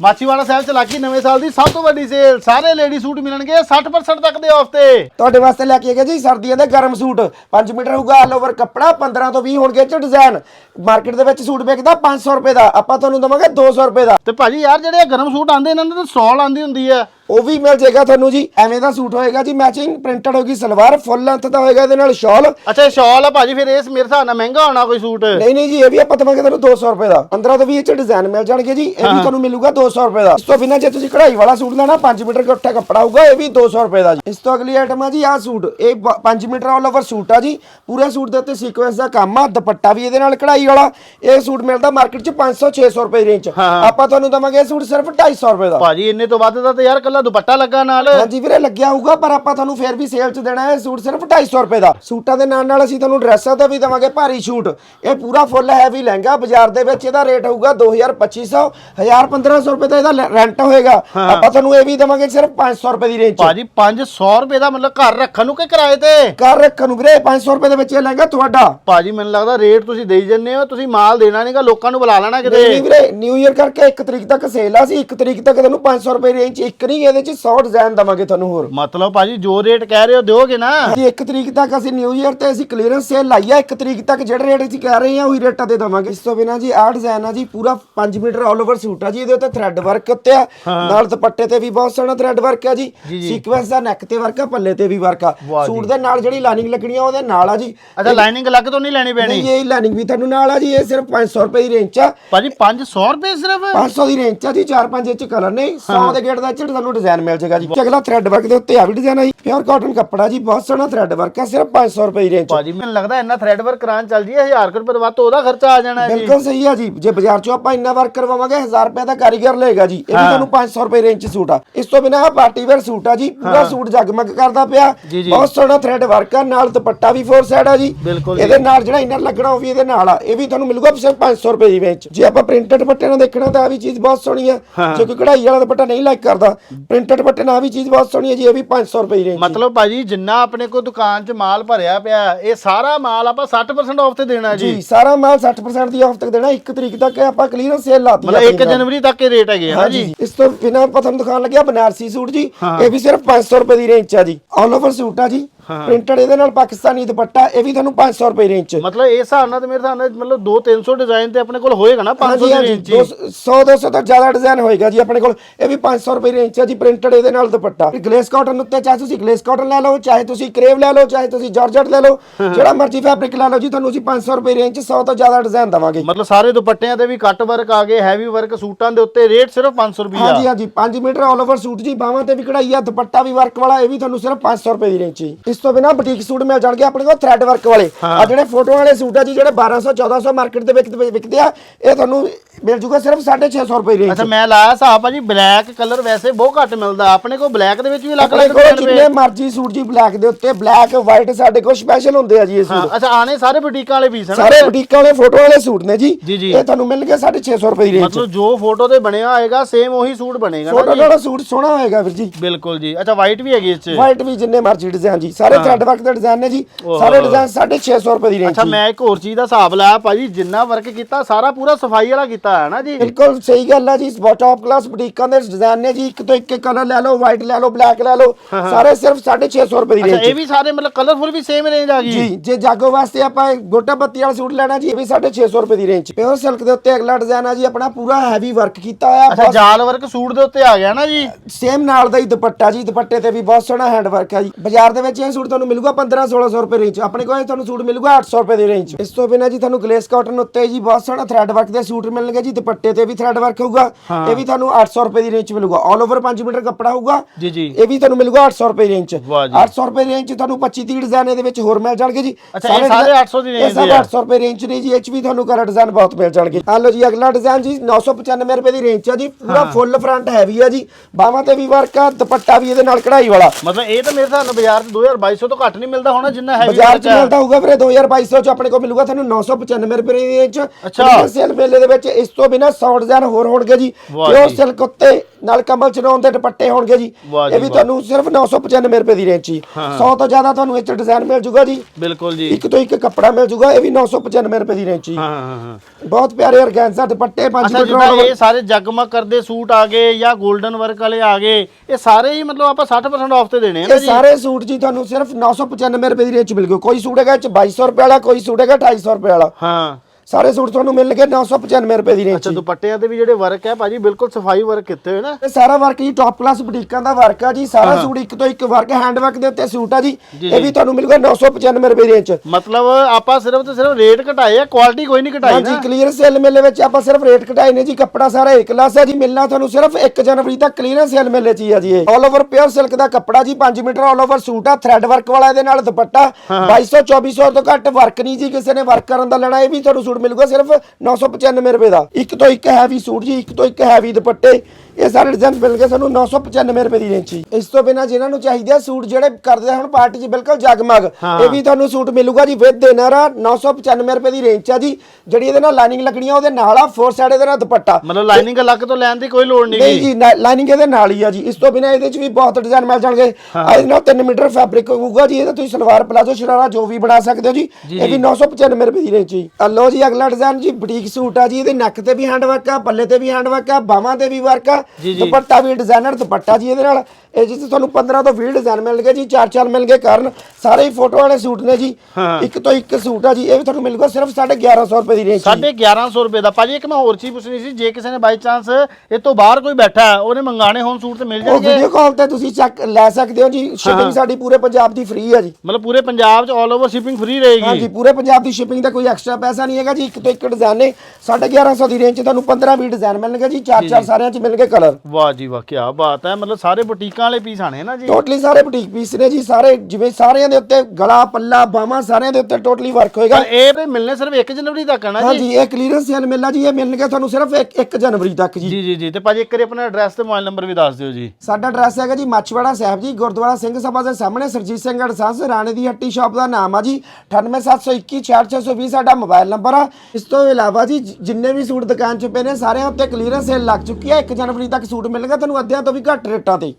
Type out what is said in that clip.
ਮਾਚੀਵਾੜਾ ਸਾਹਿਬ ਚ ਲੱਗੀ ਨਵੇਂ ਸਾਲ ਦੀ ਸਭ ਤੋਂ ਵੱਡੀ ਸੇਲ ਸਾਰੇ ਲੇਡੀ ਸੂਟ ਮਿਲਣਗੇ 60% ਤੱਕ ਦੇ ਆਫ ਤੇ। ਤੁਹਾਡੇ ਵਾਸਤੇ ਲੈ ਕੇ ਗਏ ਜੀ ਸਰਦੀਆਂ ਦੇ ਗਰਮ ਸੂਟ। 5 ਮੀਟਰ ਹੋਊਗਾ ਆਲ ਓਵਰ ਕੱਪੜਾ 15 ਤੋਂ 20 ਹੋਣਗੇ ਚ ਡਿਜ਼ਾਈਨ ਮਾਰਕੀਟ ਦੇ ਵਿੱਚ ਸੂਟ ਵਿਕਦਾ 500 ਰੁਪਏ ਦਾ। ਆਪਾਂ ਤੁਹਾਨੂੰ ਦਵਾਂਗੇ 200 ਰੁਪਏ ਦਾ। ਤੇ ਭਾਜੀ ਯਾਰ ਜਿਹੜੇ ਗਰਮ ਸੂਟ ਆਂਦੇ ਇਹਨਾਂ ਦੇ ਤਾਂ ਸੌਲ ਆਂਦੀ ਹੁੰਦੀ ਆ ਉਹ ਵੀ ਮਿਲ ਜਾਏਗਾ ਤੁਹਾਨੂੰ ਜੀ। ਐਵੇਂ ਦਾ ਸੂਟ ਹੋਏਗਾ ਜੀ ਮੈਚਿੰਗ ਪ੍ਰਿੰਟਡ ਹੋਗੀ ਸਲਵਾਰ ਫੁੱਲ ਲੈਂਥ ਦਾ ਹੋਏਗਾ ਇਹਦੇ ਨਾਲ ਸ਼ਾਲ ਅੱਛਾ ਸ਼ਾਲ ਆ ਭਾਜੀ ਫਿਰ ਇਸ ਮੇਰੇ ਹਿਸਾਬ ਨਾਲ ਮਹਿੰਗਾ ਹੋਣਾ ਕੋਈ ਸੂਟ? ਨਹੀਂ ਨਹੀਂ ਜੀ ਇਹ ਵੀ ਆਪਾਂ ਦਵਾਂਗੇ ਤੁਹਾਨੂੰ 200 ਰੁਪਏ ਦਾ। 15 ਤੋਂ 20 ਚ ਡਿਜ਼ਾਈਨ ਮਿਲ ਜਾਣਗੇ ਜੀ ਇਹ ਵੀ ਤੁਹਾਨੂੰ ਮਿਲੂਗਾ 200 ਰੁਪਏ ਦਾ। ਇਸ ਤੋਂ ਬਿਨਾਂ ਜੇ ਤੁਸੀਂ ਕਢਾਈ ਵਾਲਾ ਸੂਟ ਲੈਣਾ 5 ਮੀਟਰ ਇਕੱਠਾ ਕੱਪੜਾ ਹੋਊਗਾ ਇਹ ਵੀ 200 ਰੁਪਏ ਦਾ ਜੀ। ਇਸ ਤੋਂ ਅਗਲੀ ਆਈਟਮ ਆ ਜੀ ਆਹ ਸੂਟ। ਇਹ 5 ਮੀਟਰ ਆਲ ਓਵਰ ਸੂਟ ਆ ਜੀ। ਪੂਰੇ ਸੂਟ ਦੇ ਉੱਤੇ ਸੀਕੁਐਂਸ ਦਾ ਕੰਮ ਆ ਦੁਪੱਟਾ ਵੀ ਇਹਦੇ ਨਾਲ ਕਢਾਈ ਵਾਲਾ। ਇਹ ਸੂਟ ਮਿਲਦਾ ਮਾਰਕੀਟ 'ਚ 500 600 ਰੁਪਏ ਦੀ ਰੇਂਜ। ਆਪਾਂ ਤੁਹਾਨੂੰ ਦਵਾਂਗੇ ਇਹ ਸੂਟ ਸਿਰਫ 250 ਰੁਪਏ ਦਾ। ਭਾਜੀ ਇੰਨੇ ਤੋਂ ਵੱਧ ਦਾ ਤਾਂ ਯਾਰ ਕੱਲਾ ਦੁਪੱਟਾ ਲੱਗਾ ਨਾਲ। ਹਾਂਜੀ ਵੀਰੇ ਲੱਗਿਆ ਹੋਊਗਾ ਪਰ ਆਪਾਂ ਤੁਹਾਨੂੰ ਫੇਰ ਵੀ ਸੇਲ 'ਚ ਦੇਣਾ ਹੈ। ਸੂਟ ਸਿਰਫ 250 ਰੁਪਏ ਦਾ। ਸੂਟਾਂ ਦੇ ਨਾਲ ਨਾਲ ਅਸੀਂ ਤੁਹਾਨੂੰ ਡਰੈਸਾਂ ਦਾ ਵੀ ਦੇਵਾਂਗੇ ਭਾਰੀ ਛੂਟ ਇਹ ਪੂਰਾ ਫੁੱਲ ਹੈਵੀ ਲਹਿੰਗਾ ਬਾਜ਼ਾਰ ਦੇ ਵਿੱਚ ਇਹਦਾ ਰੇਟ ਹੋਊਗਾ 2250 1000 1500 ਰੁਪਏ ਦਾ ਇਹਦਾ ਰੈਂਟ ਹੋਏਗਾ। ਆਪਾਂ ਤੁਹਾਨੂੰ ਇਹ ਵੀ ਦੇਵਾਂਗੇ ਸਿਰਫ 500 ਰੁਪਏ ਦੀ ਰੇਂਜ 'ਚ। ਭਾਜੀ 500 ਰੁਪਏ ਦਾ ਮਤਲਬ ਘਰ ਰੱਖਣ ਨੂੰ ਕਿ ਕਿਰਾਏ ਤੇ? ਘਰ ਰੱਖਣ ਨੂੰ ਵੀਰੇ 500 ਰੁਪਏ ਦੇ ਵਿੱਚ ਇਹ ਲਹਿੰਗਾ ਤੁਹਾਡਾ। ਭਾਜੀ ਮੈਨੂੰ ਲੱਗਦਾ ਰੇਟ ਤੁਸੀਂ ਦੇਈ ਜੰਨੇ ਹੋ ਤੁਸੀਂ ਮਾਲ ਦੇਣਾ ਨਹੀਂਗਾ ਲੋਕਾਂ ਨੂੰ ਬੁਲਾ ਲੈਣਾ ਕਿਤੇ। ਨਹੀਂ ਵੀਰੇ ਨਿਊ ਇਅਰ ਕਰਕੇ 1 ਤਰੀਕ ਤੱਕ ਸੇਲ ਆ ਸੀ 1 ਤਰੀਕ ਤੱਕ ਤੁਹਾਨੂੰ 500 ਰੁਪਏ ਰੇਂਜ 'ਚ ਇੱਕ ਨਹੀਂ ਇਹਦੇ 'ਚ 100 ਡਿਜ਼ਾਈਨ ਦਵਾਂਗੇ ਤੁਹਾਨੂੰ ਹੋਰ। ਮਤਲਬ ਭਾਜੀ ਜੋ ਰੇਟ ਕਹਿ ਰਹੇ ਹੋ ਦਿਓਗੇ ਨਾ। ਜੀ 1 ਤਰੀਕ ਤੱਕ ਅਸੀਂ ਨਿਊ ਇਅਰ ਤੇ ਅਸੀਂ ਕਲੀਅਰੈਂਸ ਸੇਲ ਲਾਈ ਆ। 1 ਤਰੀਕ ਤੱਕ ਜਿਹੜੇ ਰੇਟ ਅਸੀਂ ਕਹਿ ਰਹੇ ਹਾਂ ਉਹੀ ਰੇਟਾਂ ਤੇ ਦਵਾਂਗੇ। ਇਸ ਤੋਂ ਬਿਨਾ ਜੀ ਆਹ ਡਿਜ਼ਾਈਨ ਆ ਜੀ ਪੂਰਾ 5 ਮੀਟਰ ਆਲ ਓਵਰ ਸੂਟ ਆ ਜੀ ਇਹਦੇ ਉੱਤੇ ਥ੍ਰੈਡ ਵਰਕ ਉੱਤੇ ਆ। ਨਾਲ ਦੁਪੱਟੇ ਤੇ ਵੀ ਬਹੁਤ ਸੋਹਣਾ ਥ੍ਰੈਡ ਵਰਕ ਆ ਜੀ। ਸੀਕੁਐਂਸ ਦਾ ਨੈਕ ਤੇ ਵਰਕ ਆ ਪੱਲੇ ਤੇ ਵੀ ਵਰਕ ਆ। ਸੂਟ ਦੇ ਨਾਲ ਜਿਹੜੀ ਲਾਈਨਿੰਗ ਲੱਗਣੀ ਆ ਉਹਦੇ ਨਾਲ ਆ ਜੀ। ਅੱਛਾ ਲਾਈਨਿੰਗ ਲੱਗ ਤੋਂ ਨਹੀਂ ਲੈਣੀ ਪੈਣੀ? ਨਹੀਂ ਇਹ ਲਾਈਨਿੰਗ ਵੀ ਤੁਹਾਨੂੰ ਨਾਲ ਆ ਜੀ ਇਹ ਸਿਰਫ 500 ਰੁਪਏ ਦੀ ਰੇਂਜ 'ਚ ਆ। ਭਾਜੀ 500 ਰੁਪਏ ਸਿਰਫ? 500 ਦੀ ਰੇਂਜ 'ਚ ਆ ਜੀ 4-5 ਇੰਚ ਕਲਰ ਨੇ 100 ਦੇ ਗੇਟ ਦਾ ਚ ਤੁਹਾਨੂੰ ਡਿਜ਼ਾਈਨ ਮਿਲ ਜਾਏਗਾ ਜੀ। ਅਗਲਾ ਥ੍ਰੈਡ ਵਰਕ ਦੇ ਉੱਤੇ ਆ ਵੀ ਡਿਜ਼ਾਈਨ ਆ ਜੀ। ਪਿਓਰ ਕਾਟਨ ਕੱਪੜਾ ਜੀ ਬਹੁਤ ਸੋਹਣਾ ਥ੍ਰੈਡ ਵਰਕ ਆ ਸਿਰਫ 500 ਰੁਪਏ ਰੇਂਜ ਭਾਜੀ ਮੈਨੂੰ ਲੱਗਦਾ ਇੰਨਾ ਥ੍ਰੈਡ ਵਰਕ ਕਰਾਉਣ ਚੱਲ ਜੀ 1000 ਰੁਪਏ ਤੋਂ ਵੱਧ ਉਹਦਾ ਖਰਚਾ ਆ ਜਾਣਾ ਹੈ ਜੀ। ਬਿਲਕੁਲ ਸਹੀ ਆ ਜੀ। ਜੇ ਬਾਜ਼ਾਰ 'ਚੋਂ ਆਪਾਂ ਇੰਨਾ ਵਰਕ ਕਰਵਾਵਾਂਗੇ 1000 ਰੁਪਏ ਦਾ ਕਾਰੀਗਰ ਲਏਗਾ ਜੀ। ਇਹ ਵੀ ਤੁਹਾਨੂੰ 500 ਰੁਪਏ ਰੇਂਜ 'ਚ ਸੂਟ ਆ। ਇਸ ਤੋਂ ਬਿਨਾ ਆ ਪਾਰਟੀ ਵੇਅਰ ਸੂਟ ਆ ਜੀ ਪੂਰਾ ਸੂਟ ਜਗਮਗ ਕਰਦਾ ਪਿਆ। ਬਹੁਤ ਸੋਹਣਾ ਥ੍ਰੈਡ ਵਰਕ ਆ ਨਾਲ ਦੁਪੱਟਾ ਵੀ ਫੋਰ ਸਾਈਡ ਆ ਜੀ। ਇਹਦੇ ਨਾਲ ਜਿਹੜਾ ਇਨਰ ਲੱਗਣਾ ਉਹ ਵੀ ਇਹਦੇ ਨਾਲ ਆ। ਇਹ ਵੀ ਤੁਹਾਨੂੰ ਮਿਲੂਗਾ ਸਿਰਫ 500 ਰੁਪਏ ਦੀ ਵਿੱਚ ਜੇ ਆਪਾਂ ਪ੍ਰਿੰਟਡ ਦੁਪੱਟੇ ਨਾਲ ਦੇਖਣਾ ਤਾਂ ਆ ਵੀ ਚੀਜ਼ ਬਹੁਤ ਸੋਹਣੀ ਆ। ਜੇ ਕੋਈ ਕਢਾਈ ਵਾਲਾ ਦੁਪੱਟਾ ਨਹੀਂ ਲਾਈਕ ਕਰਦਾ। ਪ੍ਰਿੰਟਡ ਦੁਪੱਟੇ ਨਾਲ ਵੀ ਚੀਜ਼ ਬਹੁਤ ਸੋਹਣੀ ਹੈ ਜੀ ਇਹ ਵੀ 500 ਰੁਪਏ ਰੇਂਜ ਮਤਲਬ ਭਾਜੀ ਜਿੰਨਾ ਆਪਣੇ ਕੋ ਦੁਕਾਨ 'ਚ ਮਾਲ ਭਰਿਆ ਪਿਆ ਇਹ ਸਾਰਾ ਮਾਲ ਆਪਾਂ 60% ਆਫ ਤੇ ਦੇਣਾ ਜੀ। ਜੀ ਸਾਰਾ ਮਾਲ 60% ਦੀ ਆਫ ਤੱਕ ਦੇਣਾ 1 ਤਰੀਕ ਤੱਕ ਆਪਾਂ ਕਲੀਅਰੈਂਸ ਸੇਲ ਲਾਤੀ ਆ ਮਤਲਬ 1 ਆਪਣੀ ਜਨਵਰੀ ਤੱਕ ਇਹ ਰੇਟ ਹੈਗੇ ਨਾ ਜੀ। ਇਸ ਤੋਂ ਬਿਨਾਂ ਆਪਾਂ ਤੁਹਾਨੂੰ ਦਿਖਾਉਣ ਲੱਗਿਆ ਬਨਾਰਸੀ ਸੂਟ ਜੀ ਇਹ ਵੀ ਸਿਰਫ 500 ਰੁਪਏ ਦੀ ਰੇਂਜ 'ਚ ਆ ਜੀ। ਆਲ ਓਵਰ ਸੂਟ ਆ ਜੀ। ਪ੍ਰਿੰਟਡ ਇਹਦੇ ਨਾਲ ਪਾਕਿਸਤਾਨੀ ਦੁਪੱਟਾ ਇਹ ਵੀ ਤੁਹਾਨੂੰ 500 ਰੁਪਏ ਰੇਂਜ 'ਚ। ਮਤਲਬ ਇਹ ਹਿਸਾਬ ਨਾਲ ਤੇ ਮੇਰੇ ਹਿਸਾਬ ਨਾਲ ਮਤਲਬ 2 300 ਡਿਜ਼ਾਈਨ ਤੇ ਆਪਣੇ ਕੋਲ ਹੋਏਗਾ ਨਾ 500 ਹਾਂਜੀ ਦੀ ਰੇਂਜ 'ਚ 100 200 ਤੋਂ ਜ਼ਿਆਦਾ ਡਿਜ਼ਾਈਨ ਹੋਏਗਾ ਜੀ ਆਪਣੇ ਕੋਲ। ਇਹ ਵੀ 500 ਰੁਪਏ ਰੇਂਜ 'ਚ ਜੀ ਪ੍ਰਿੰਟਡ ਇਹਦੇ ਨਾਲ ਦੁਪੱਟਾ। ਗਲੇਸ ਕਾਟਨ ਉੱਤੇ ਚਾਹੇ ਤੁਸੀਂ ਗਲੇਸ ਕਾਟਨ ਲੈ ਲਓ ਚਾਹੇ ਤੁਸੀਂ ਕਰੇਵ ਲੈ ਲਓ ਚਾਹੇ ਤੁਸੀਂ ਜਾਰਜਟ ਲੈ ਲਓ ਜਿਹੜਾ ਮਰਜ਼ੀ ਫੈਬਰਿਕ ਲੈ ਲਓ ਜੀ ਤੁਹਾਨੂੰ ਅਸੀਂ 500 ਰੁਪਏ ਰੇਂਜ 'ਚ 100 ਤੋਂ ਜ਼ਿਆਦਾ ਡਿਜ਼ਾਈਨ ਦਵਾਂਗੇ। ਮਤਲਬ ਸਾਰੇ ਦੁਪੱਟਿਆਂ ਤੇ ਵੀ ਕੱਟ ਵਰਕ ਆ ਗਏ ਹੈਵੀ ਵਰਕ ਸੂਟਾਂ ਦੇ ਉੱਤੇ ਰੇਟ ਸਿਰਫ 500 ਰੁਪਏ ਹਾਂਜੀ ਹਾਂਜੀ 5 ਮੀਟਰ ਆਲ ਓਵਰ ਸੂਟ ਜੀ ਬਾਹਾਂ ਤੇ ਵੀ ਕਢਾਈ ਆ ਦੁਪੱਟਾ ਵੀ ਵਰਕ ਵਾਲਾ ਇਹ ਵੀ ਤੁਹਾਨੂੰ ਸਿਰਫ 500 ਰੁਪਏ ਦੀ ਰੇਂਜ 'ਚ। ਇਸ ਤੋਂ ਬਿਨਾ ਬੁਟੀਕ ਸੂਟ ਮਿਲ ਜਾਣਗੇ ਆਪਣੇ ਕੋਲ ਥ੍ਰੈਡ ਵਰਕ ਵਾਲੇ। ਆ ਜਿਹੜੇ ਫੋਟੋ ਵਾਲੇ ਸੂਟ ਆ ਜੀ ਜਿਹੜੇ 1200 1400 ਮਾਰਕੀਟ ਦੇ ਵਿੱਚ ਵਿਕਦੇ ਆ ਇਹ ਤੁਹਾਨੂੰ ਮਿਲ ਜੂਗਾ ਸਿਰਫ 650 ਰੁਪਏ ਰੇਂਜ ਅੱਛਾ ਮੈਂ ਲਾਇਆ ਹਿਸਾਬ ਭਾਜੀ ਬਲੈਕ ਕਲਰ ਵੈਸੇ ਬਹੁਤ ਘੱਟ ਮਿਲਦਾ। ਆਪਣੇ ਕੋਲ ਬਲੈਕ ਦੇ ਵਿੱਚ ਵੀ ਆਪਣੇ ਲੱਗ ਕੋਲ ਜਿੰਨੇ ਮਰਜ਼ੀ ਸੂਟ ਜੀ ਬਲੈਕ ਦੇ ਉੱਤੇ ਬਲੈਕ ਵਾਈਟ ਸਾਡੇ ਕੋਲ ਸਪੈਸ਼ਲ ਹੁੰਦੇ ਆ ਜੀ ਇਹ ਹਾਂ ਸੂਟ ਅੱਛਾ ਆਣੇ ਸਾਰੇ ਬੁਟੀਕਾਂ ਵਾਲੇ ਪੀਸ ਹਨ ਸਾਰੇ ਬੁਟੀਕਾਂ ਵਾਲੇ ਫੋਟੋ ਵਾਲੇ ਸੂਟ ਨੇ ਜੀ। ਇਹ ਤੁਹਾਨੂੰ ਮਿਲਣਗੇ 650 ਰੁਪਏ ਦੀ ਰੇਂਜ ਮਤਲਬ ਜੋ ਫੋਟੋ ਤੇ ਬਣਿਆ ਹੋਏਗਾ ਸੇਮ ਉਹੀ ਸੂਟ ਬਣੇਗਾ ਫੋਟੋ ਨਾਲ ਸੂਟ ਸੋਹਣਾ ਹੋਏਗਾ ਵੀਰ ਜੀ। ਬਿਲਕੁਲ ਜੀ। ਅੱਛਾ ਵਾਈਟ ਵੀ ਹੈਗੀ ਇਸ 'ਚ? ਵਾਈਟ ਵੀ ਜਿੰਨੇ ਮਰਜ਼ੀ ਡਿਜ਼ਾਈਨ ਜੀ। ਸਾਰੇ ਥ੍ਰੈਡ ਵਰਕ ਦੇ ਡਿਜ਼ਾਈਨ ਨੇ ਜੀ। ਸਾਰੇ ਡਿਜ਼ਾਈਨ 650 ਰੁਪਏ ਦੀ ਰੇਂਜ ਅੱਛਾ ਮੈਂ ਇੱਕ ਹੋਰ ਚੀਜ਼ ਦਾ ਹਿਸਾਬ ਲਾਇਆ ਭਾਜੀ ਜਿੰਨਾ ਵਰਕ ਕੀਤਾ ਸਾਰਾ ਪੂਰਾ ਸਫ਼ਾਈ ਵਾਲਾ ਕੀਤਾ ਹੈ ਨਾ ਜੀ। ਬਿਲਕੁਲ ਸਹੀ ਗੱਲ ਹੈ ਜੀ। ਟੌਪ ਕਲਾਸ ਬੁਟੀਕਾਂ ਦੇ ਡਿਜ਼ਾਈਨ ਨੇ ਜੀ। ਇੱਕ ਤੋਂ ਇੱਕ ਕਲਰ ਲੈ ਲਓ ਵਾਈਟ ਲੈ ਲਓ ਬਲੈਕ ਲੈ ਲਓ। ਸਾਰੇ ਸਿਰਫ 650 ਰੁਪਏ ਦੀ ਅੱਛਾ ਰੇਂਜ ਇਹ ਵੀ ਸਾਰੇ ਮਤਲਬ ਕਲਰਫੁਲ ਵੀ ਸੇਮ ਰੇਂਜ ਆ ਗਈ। ਜੀ ਜੇ ਜਾਗੋ ਵਾਸਤੇ ਆਪਾਂ ਗੋਟਾ ਬੱਤੀ ਵਾਲਾ ਸੂਟ ਲੈਣਾ ਜੀ ਇਹ ਵੀ 650 ਰੁਪਏ ਦੀ ਰੇਂਜ ਪਿਓਰ ਸਿਲਕ ਦੇ ਉੱਤੇ ਅਗਲਾ ਡਿਜ਼ਾਈਨ ਆ ਜੀ ਆਪਣਾ ਪੂਰਾ ਹੈਵੀ ਵਰਕ ਕੀਤਾ ਹੋਇਆ। ਅੱਛਾ ਜਾਲ ਵਰਕ ਸੂਟ ਦੇ ਉੱਤੇ ਆ ਗਿਆ ਨਾ ਜੀ। ਸੇਮ ਨਾਲ ਦਾ ਹੀ ਦੁਪੱਟਾ ਜੀ ਦੁਪੱਟੇ ਤੇ ਵੀ ਬਹੁਤ ਸੋਹਣਾ ਹੈਂਡ ਵਰਕ ਹੈ ਜੀ। ਬਾਜ਼ਾਰ ਦੇ ਵਿੱਚ ਇਹ ਸੂਟ ਤੁਹਾਨੂੰ ਮਿਲੂਗਾ 15 1600 ਰੁਪਏ ਰੇਂਜ। ਆਪਣੇ ਕੋਲ ਤੁਹਾਨੂੰ ਸੂਟ ਮਿਲੂਗਾ 800 ਰੁਪਏ ਦੀ ਰੇਂਜ। ਇਸ ਤੋਂ ਬਿਨਾਂ ਜੀ ਤੁਹਾਨੂੰ ਗਲੇਸ ਕਾਟਨ ਉੱਤੇ ਜੀ ਬਹੁਤ ਸੋਹਣਾ ਥ੍ਰੈਡ ਵਰਕ ਦੇ ਸੂਟ ਮਿਲਣਗੇ ਜੀ ਦੁਪੱਟੇ ਤੇ ਵੀ ਥ੍ਰੈਡ ਵਰਕ ਹੋਊਗਾ ਇਹ ਵੀ ਤੁਹਾਨੂੰ 800 ਰੁਪਏ ਦੀ ਰੇਂਜ ਮਿਲੂਗਾ। ਆਲ ਓਵਰ 5 ਮੀਟਰ ਕੱਪੜਾ ਹੋਊਗਾ ਜੀ ਜੀ। ਇਹ ਵੀ ਤੁਹਾਨੂੰ ਮਿਲੂਗਾ 800 ਰੁਪਏ ਰੇਂਜ 'ਚ। ਵਾਹ ਜੀ। 800 ਰੁਪਏ ਰੇਂਜ 'ਚ ਤੁਹਾਨੂੰ 25 30 ਡਿਜ਼ਾਈਨ ਇਹਦੇ ਵਿੱਚ ਹੋਰ ਮਿਲ ਜਾਣਗੇ ਜੀ। ਸਾਰੇ 800 ਦੀ ਦੇ ਆ। 800 ਰੁਪਏ ਰੇਂਜ ਨੇ ਜੀ ਇਹ 'ਚ ਵੀ ਤੁਹਾਨੂੰ ਕਲਰ ਡਿਜ਼ਾਈਨ ਬਹੁਤ ਮਿਲ ਜਾਣਗੇ। ਆ ਲਓ ਜੀ ਅਗਲਾ ਡਿਜ਼ਾਈਨ ਜੀ 995 ਰੁਪਏ ਦੀ ਰੇਂਜ 'ਚ ਆ ਜੀ ਪੂਰਾ ਫੁੱਲ ਫਰੰਟ ਹੈਵੀ ਆ ਜੀ। ਬਾਹਾਂ ਤੇ ਵੀ ਵਰਕ ਆ ਦੁਪੱਟਾ ਵੀ ਇਹਦੇ ਨਾਲ ਕਢਾਈ ਵਾਲਾ। ਮਤਲਬ ਇਹ ਤਾਂ ਮੇਰੇ ਹਿਸਾਬ ਨਾਲ ਬਾਜ਼ਾਰ 'ਚ 2200 ਤੋਂ ਘੱਟ ਨਹੀਂ ਮਿਲਦਾ ਹੋਣਾ ਜਿੰਨਾ ਹੈਵੀ ਬਾਜ਼ਾਰ 'ਚ ਮਿਲਦਾ ਹੋਊਗਾ ਵੀਰੇ 2200 'ਚ ਆਪਣੇ ਕੋਲ ਮਿਲੂਗਾ ਤੁਹਾਨੂੰ 995 ਰੁਪਏ ਦੀ ਰੇਂਜ 'ਚ ਅੱਛਾ। ਸੇਲ ਮੇਲੇ ਦੇ ਵਿੱਚ ਇਸ ਤੋਂ ਬਿਨਾ 100 ਡਿਜ਼ਾਈਨ ਹੋਰ ਹੋਣਗੇ ਜੀ। ਵਾਹ ਪਿਓਰ ਜੀ। ਸਿਲਕ ਉੱਤੇ ਨਾਲ ਕਮਲ ਚਨਾਉਣ ਦੇ ਦੁਪੱਟੇ ਹੋਣਗੇ ਜੀ। ਵਾਹ ਜੀ ਇਹ ਵੀ ਵਾਹ। ਤੁਹਾਨੂੰ ਸਿਰਫ 995 ਰੁਪਏ ਦੀ ਰੇਂਜ 'ਚ ਜੀ 100 ਤੋਂ ਜ਼ਿਆਦਾ ਤੁਹਾਨੂੰ ਇਹ 'ਚ ਡਿਜ਼ਾਈਨ ਮਿਲ ਜੂਗਾ ਜੀ। ਬਿਲਕੁਲ ਜੀ। ਇੱਕ ਤੋਂ ਇੱਕ ਕੱਪੜਾ ਮਿਲ ਜੂਗਾ ਇਹ ਵੀ 995 ਰੁਪਏ ਦੀ ਰੇਂਜ 'ਚ ਜੀ। ਹਾਂ ਹਾਂ ਹਾਂ ਬਹੁਤ ਪਿਆਰੇ ਔਰਗੈਂਜ਼ਾ ਦੁਪੱਟੇ 5 ਅੱਛਾ ਮੀਟਰ ਜਿੱਦਾਂ ਇਹ ਸਾਰੇ ਜਗਮਗ ਕਰਦੇ ਸੂਟ ਆ ਗਏ ਜਾਂ 골ਡਨ ਵਰਕ ਵਾਲੇ ਆ ਗਏ ਇਹ ਸਾਰੇ ਹੀ ਮਤਲਬ ਆਪਾਂ 60% ਆਫ ਤੇ ਦੇਣੇ ਆ ਨਾ ਇਹ ਜੀ? ਸਾਰੇ ਸੂਟ ਜੀ ਤੁਹਾਨੂੰ ਸਿਰਫ 995 ਰੁਪਏ ਦੀ ਰੇਂਜ 'ਚ ਮਿਲ ਗਏ। ਕੋਈ ਸੂਟ ਹੈਗਾ ਇਹ 'ਚ 2200 ਰੁਪਏ ਵਾਲਾ ਕੋਈ ਸੂਟ ਹੈਗਾ 250 ਰੁਪਏ ਵਾਲਾ। ਹਾਂ। ਸਾਰੇ ਸੂਟ ਤੁਹਾਨੂੰ ਮਿਲਣਗੇ 995 ਰੁਪਏ ਦੀ ਰੇਂਜ ਅੱਛਾ ਦੁਪੱਟਿਆਂ ਤੇ ਵੀ ਜਿਹੜੇ ਵਰਕ ਹੈ ਭਾਜੀ ਬਿਲਕੁਲ ਸਫ਼ਾਈ ਵਰਕ ਕੀਤੇ ਹੋਏ ਨਾ। ਇਹ ਸਾਰਾ ਵਰਕ ਜੀ ਟੌਪ ਕਲਾਸ ਬੁਟੀਕਾਂ ਦਾ ਵਰਕ ਆ ਜੀ ਸਾਰਾ ਸੂਟ ਇੱਕ ਤੋਂ ਇੱਕ ਵਰਕ ਹੈਂਡ ਵਰਕ ਦੇ ਉੱਤੇ ਸੂਟ ਆ ਜੀ ਇਹ ਵੀ ਤੁਹਾਨੂੰ ਮਿਲੂਗਾ 995 ਰੁਪਏ ਦੀ ਰੇਂਜ ਮਤਲਬ ਆਪਾਂ ਸਿਰਫ ਤੇ ਸਿਰਫ ਰੇਟ ਘਟਾਏ ਆ ਕੁਆਲਿਟੀ ਕੋਈ ਨਹੀਂ ਘਟਾਈ ਹਾਂਜੀ ਕਲੀਅਰ ਸੇਲ ਮੇਲੇ ਵਿੱਚ ਆਪਾਂ ਸਿਰਫ ਰੇਟ ਘਟਾਏ ਨੇ ਜੀ ਕੱਪੜਾ ਸਾਰਾ ਇੱਕ ਕਲਾਸ ਹੈ ਜੀ ਮਿਲਣਾ ਤੁਹਾਨੂੰ ਸਿਰਫ 1 ਜਨਵਰੀ ਤੱਕ ਕਲੀਅਰ ਸੇਲ ਮੇਲੇ 'ਚ ਹੀ ਆ ਜੀ ਇਹ। ਆਲ ਓਵਰ ਪਿਓਰ ਸਿਲਕ ਦਾ ਕੱਪੜਾ ਜੀ 5 ਮੀਟਰ ਆਲ ਓਵਰ ਸੂਟ ਆ ਥ੍ਰੈਡ ਵਰਕ ਵਾਲਾ ਇਹਦੇ ਨਾਲ ਦੁਪੱਟਾ 2200 2400 ਤੋਂ ਘੱਟ ਵਰਕ ਨਹੀਂ ਜੀ ਕਿਸੇ ਨੇ ਵਰਕ ਕਰਨ ਦਾ ਲੈਣਾ ਇਹ ਵੀ ਤੁਹਾਨੂੰ ਸੂਟ ਮਿਲੂਗਾ ਸਿਰਫ 995 ਰੁਪਏ ਦਾ। ਇੱਕ ਤੋਂ ਇੱਕ ਹੈਵੀ ਸੂਟ ਜੀ, ਇੱਕ ਤੋਂ ਇੱਕ ਹੈਵੀ ਦੁਪੱਟੇ। ਇਹ ਸਾਰੇ ਡਿਜ਼ਾਈਨ ਮਿਲਣਗੇ ਤੁਹਾਨੂੰ 995 ਰੁਪਏ ਦੀ ਰੇਂਜ 'ਚ। ਇਸ ਤੋਂ ਬਿਨਾ ਜਿਨ੍ਹਾਂ ਨੂੰ ਚਾਹੀਦੇ ਆ ਸੂਟ ਜਿਹੜੇ ਕਰਦੇ ਹੁਣ ਪਾਰਟੀ 'ਚ ਬਿਲਕੁਲ ਜਗਮਗ। ਇਹ ਵੀ ਤੁਹਾਨੂੰ ਸੂਟ ਮਿਲੂਗਾ ਜੀ ਵਿਦ ਡਿਨਰ ਆ 995 ਰੁਪਏ ਦੀ ਰੇਂਜ 'ਚ ਆ ਜੀ ਜਿਹੜੀ ਇਹਦੇ ਨਾਲ ਲਾਈਨਿੰਗ ਲੱਗਣੀ ਆ ਉਹਦੇ ਨਾਲ ਆ ਫੋਰ ਸਾਈਡ ਇਹਦੇ ਨਾਲ ਦੁਪੱਟਾ। ਮਤਲਬ ਲਾਈਨਿੰਗ ਅਲੱਗ ਤੋਂ ਲੈਣ ਦੀ ਕੋਈ ਲੋੜ ਨਹੀਂ ਨਹੀਂ ਜੀ। ਲਾਈਨਿੰਗ ਇਹਦੇ ਨਾਲ ਹੀ ਆ ਜੀ। ਇਸ ਤੋਂ ਬਿਨਾ ਇਹਦੇ 'ਚ ਵੀ ਬਹੁਤ ਡਿਜ਼ਾਈਨ ਮਿਲ ਜਾਣਗੇ। ਇਹਦੇ ਨਾਲ 3 ਮੀਟਰ ਫੈਬਰਿਕ ਹੋਊਗਾ ਜੀ ਇਹਦਾ ਤੁਸੀਂ ਸਲਵਾਰ ਪਲਾਜ਼ੋ ਸ਼ਰਾਰਾ ਜੋ ਵੀ ਬਣਾ ਸਕਦੇ ਹੋ ਜੀ ਇਹ ਵੀ 995 ਰੁਪਏ ਦੀ ਰੇਂਜ 'ਚ ਜੀ। ਆ ਲਓ ਜੀ ਅਗਲਾ ਡਿਜ਼ਾਈਨ ਜੀ ਬੁਟੀਕ ਸੂਟ ਆ ਜੀ ਇਹਦੇ ਨੱਕ ਤੇ ਵੀ ਹੈਂਡ ਵਰਕ ਆ ਪੱਲੇ ਤੇ ਵੀ ਹੈਂਡ ਵਰਕ ਆ ਬਾਹਾਂ ਤੇ ਵੀ ਵਰਕ ਆ। ਦੁਪੱਟਾ ਵੀ ਡਿਜ਼ਾਈਨਰ ਦੁਪੱਟਾ ਜੀ ਇਹਦੇ ਨਾਲ। ਇਹ ਜਿਸ ਤੁਹਾਨੂੰ 15 ਤੋਂ 20 ਡਿਜ਼ਾਈਨ ਮਿਲਣਗੇ ਜੀ ਚਾਰ ਚਾਰ ਮਿਲਣਗੇ ਕਾਰਨ। ਸਾਰੇ ਹੀ ਫੋਟੋ ਵਾਲੇ ਸੂਟ ਨੇ ਜੀ। ਇੱਕ ਤੋਂ ਇੱਕ ਸੂਟ ਆ ਜੀ ਇਹ ਵੀ ਤੁਹਾਨੂੰ ਮਿਲੂਗਾ ਸਿਰਫ 1150 ਰੁਪਏ ਦੀ ਰੇਂਜ 'ਚ ਜੀ। ਸਾਢੇ 1100 ਰੁਪਏ ਦਾ। ਭਾਜੀ ਇੱਕ ਮੈਂ ਹੋਰ ਚੀਜ਼ ਪੁੱਛਣੀ ਸੀ ਜੇ ਕਿਸੇ ਨੇ ਬਾਈ ਚਾਂਸ ਇਹ ਤੋਂ ਬਾਹਰ ਕੋਈ ਬੈਠਾ ਹੈ ਉਹਨੇ ਮੰਗਾਣੇ ਹੋਣ ਸੂਟ ਤੇ ਮਿਲ ਉਹ ਜਾਣਗੇ? ਵੀਡੀਓ ਕਾਲ ਤੇ ਤੁਸੀਂ ਚੱਕ ਲੈ ਸਕਦੇ ਹੋ ਜੀ ਸ਼ਿਪਿੰਗ ਸਾਡੀ ਪੂਰੇ ਪੰਜਾਬ ਦੀ ਫ੍ਰੀ ਹੈ ਜੀ। ਮਤਲਬ ਪੂਰੇ ਪੰਜਾਬ 'ਚ ਆਲ ਓਵਰ ਸ਼ਿਪਿੰਗ ਫ੍ਰੀ ਰਹੇਗੀ। ਹਾਂਜੀ ਪੂਰੇ ਪੰਜਾਬ ਦੀ ਸ਼ਿਪਿੰਗ ਦਾ ਕੋਈ ਐਕਸਟਰਾ ਪੈਸਾ ਨਹੀਂ ਹੈਗਾ ਜੀ ਇੱਕ ਤੋਂ ਇੱਕ ਡਿਜ਼ਾਈਨ ਨੇ 1150 ਦੀ ਰੇਂਜ 'ਚ ਤੁਹਾਨੂੰ 15 20 ਡਿਜ਼ਾਈਨ ਮਿਲਣਗੇ ਜੀ ਚਾਰ ਚਾਰ ਸਾਰਿਆਂ 'ਚ ਮਿਲਣਗੇ ਕਲਰ ਵਾਹ ਜੀ ਵਾਹ ਕੀ ਬਾਤ ਹੈ ਮਤਲਬ ਸਾਰੇ ਬੁਟੀਕਾਂ ਵਾਲੇ ਪੀਸ ਆਣੇ ਨਾ ਜੀ। ਟੋਟਲੀ ਸਾਰੇ ਬੁਟੀਕ ਪੀਸ ਨੇ ਜੀ ਸਾਰੇ ਜਿਵੇਂ ਸਾਰਿਆਂ ਦੇ ਉੱਤੇ ਗਲਾ ਪੱਲਾ ਬਾਹਾਂ ਸਾਰਿਆਂ ਦੇ ਉੱਤੇ ਟੋਟਲੀ ਵਰਕ ਹੋਏਗਾ। ਪਰ ਇਹ ਤੇ ਮਿਲਨੇ ਸਿਰਫ 1 ਜਨਵਰੀ ਤੱਕ ਹੈ ਨਾ ਜੀ। ਹਾਂਜੀ ਇਹ ਕਲੀਅਰੈਂਸ ਸੇਲ ਮੇਲਾ ਜੀ ਇਹ ਮਿਲਣਗੇ ਤੁਹਾਨੂੰ ਸਿਰਫ 1 ਜਨਵਰੀ ਤੱਕ ਜੀ। ਜੀ ਜੀ ਜੀ ਤੇ ਭਾਜੀ ਇੱਕ ਵਾਰੀ ਆਪਣਾ ਐਡਰੈਸ ਤੇ ਮੋਬਾਈਲ ਨੰਬਰ ਵੀ ਦੱਸ ਦਿਓ ਜੀ। ਸਾਡਾ ਐਡਰੈਸ ਹੈਗਾ ਜੀ ਮੱਛਵਾੜਾ ਸਾਹਿਬ ਜੀ ਗੁਰਦੁਆਰਾ ਸਿੰਘ ਸਭਾ ਦੇ ਸਾਹਮਣੇ ਸਰਜੀਤ ਸਿੰਘ ਅੜਸਾਸ ਰਾਣੇ ਦੀ ਹੱਟੀ ਸ਼ਾਪ ਦਾ ਨਾਮ ਆ ਜੀ। 98721 6620 ਸਾਡਾ ਮੋਬਾਈਲ ਨੰਬਰ ਆ। ਇਸ ਤੋਂ ਇਲਾਵਾ ਜੀ ਜਿ- ਜਿੰਨੇ ਵੀ ਸੂਟ ਦੁਕਾਨ 'ਚ ਪਏ ਨੇ ਸਾਰਿਆਂ ਉੱਤੇ ਕਲੀਅਰੈਂਸ ਸੇਲ ਲੱਗ ਚੁੱਕੀ ਹੈ 1 ਜਨਵਰੀ ਤੱਕ ਸੂਟ ਮਿਲਣਗੇ ਤੁਹਾਨੂੰ ਅੱਧਿਆਂ ਤੋਂ ਵੀ ਘੱਟ ਰੇਟਾਂ ਤੇ।